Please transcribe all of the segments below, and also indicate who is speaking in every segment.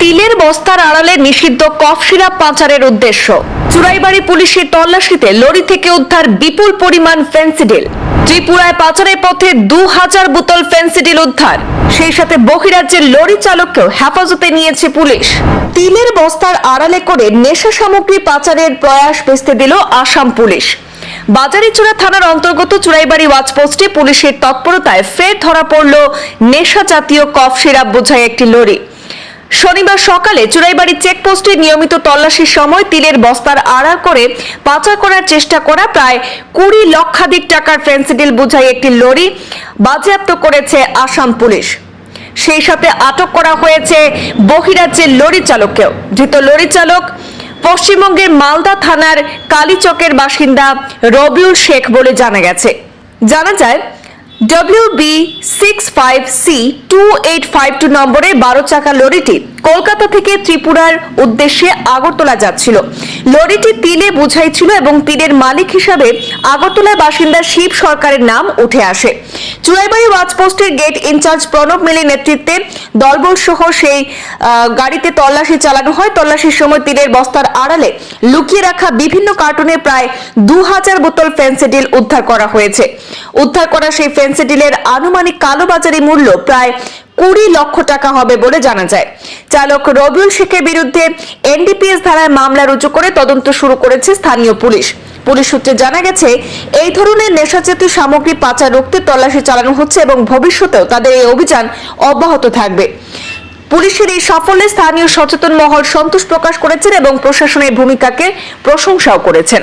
Speaker 1: তিলের বস্তার আড়ালে নিষিদ্ধ কফ সিরাপ পাচারের উদ্দেশ্য। চুরাইবাড়ি পুলিশের তল্লাশিতে লরি থেকে উদ্ধার বিপুল পরিমাণ ফেন্সিডিল ত্রিপুরায় পাচারের পথে দু হাজার বোতল ফেন্সিডিল উদ্ধার। সেই সাথে বহিরাজ্যের লরি চালককেও হেফাজতে নিয়েছে পুলিশ। তিলের বস্তার আড়ালে করে নেশা সামগ্রী পাচারের প্রয়াস ভেস্তে দিল আসাম পুলিশ। বাজারিচূড়া থানার অন্তর্গত চুরাইবাড়ি ওয়াচপোস্টে পুলিশের তৎপরতায় ফের ধরা পড়ল নেশা জাতীয় কফ সিরাপ বোঝাই একটি লরি। শনিবার সকালে চুরাইবাড়ি চেকপোস্টে নিয়মিত তল্লাশির সময় তিলের বস্তার আড়াল করে পাচার করার চেষ্টা করা প্রায় কুড়ি লক্ষাধিক টাকার ফেন্সিডিল বোঝাই একটি লরি বাজেয়াপ্ত করেছে আসাম পুলিশ। সেই সাথে আটক করা হয়েছে বহিরাজ্যের লরি চালককেও। ধৃত লরি চালক পশ্চিমবঙ্গের মালদা থানার কালীচকের বাসিন্দা রবিউল শেখ বলে জানা গেছে। জানা যায় W B six five C two eight five two নম্বরের বারো চাকা লরিটি। কলকাতা থেকে ত্রিপুরার উদ্দেশ্যে আগরতলা যাচ্ছিল। লরিটি তিলে বোঝাই ছিল এবং তিলের মালিক হিসাবে আগরতলার বাসিন্দা শিব সরকারের নাম উঠে আসে। চুরাইবাড়ি ওয়াচপোস্টের গেট ইনচার্জ প্রণব মিলির নেতৃত্বে দলবল সহ সেই গাড়িতে তল্লাশি চালানো হয়। তল্লাশির সময় তিলের বস্তার আড়ালে লুকিয়ে রাখা বিভিন্ন কার্টুনে প্রায় দু হাজার বোতল ফেন্সিডিল উদ্ধার করা হয়েছে। উদ্ধার করা সেই ফেন্সিডিলের আনুমানিক কালোবাজারি মূল্য প্রায় কুড়ি লক্ষ টাকা হবে বলে জানা যায়। চালক রবিউল শেখের বিরুদ্ধে এনডিপিএস ধারায় মামলা রুজু করে তদন্ত শুরু করেছে স্থানীয় পুলিশ। পুলিশ সূত্রে জানা গেছে, এই ধরনের নেশাজাতীয় সামগ্রী পাচার রুখতে তল্লাশি চালানো হচ্ছে এবং ভবিষ্যতেও তাদের এই অভিযান অব্যাহত থাকবে। পুলিশের এই সাফল্যে স্থানীয় সচেতন মহল সন্তোষ প্রকাশ করেছেন এবং প্রশাসনের ভূমিকাকে প্রশংসাও করেছেন।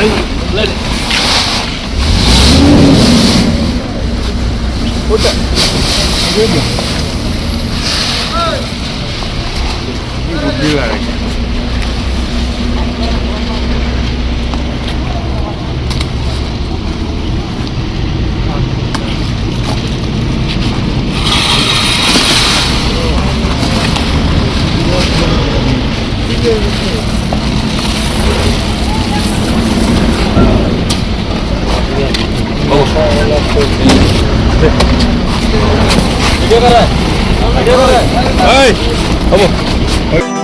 Speaker 2: đây lên hỗ trợ như là はい。どうも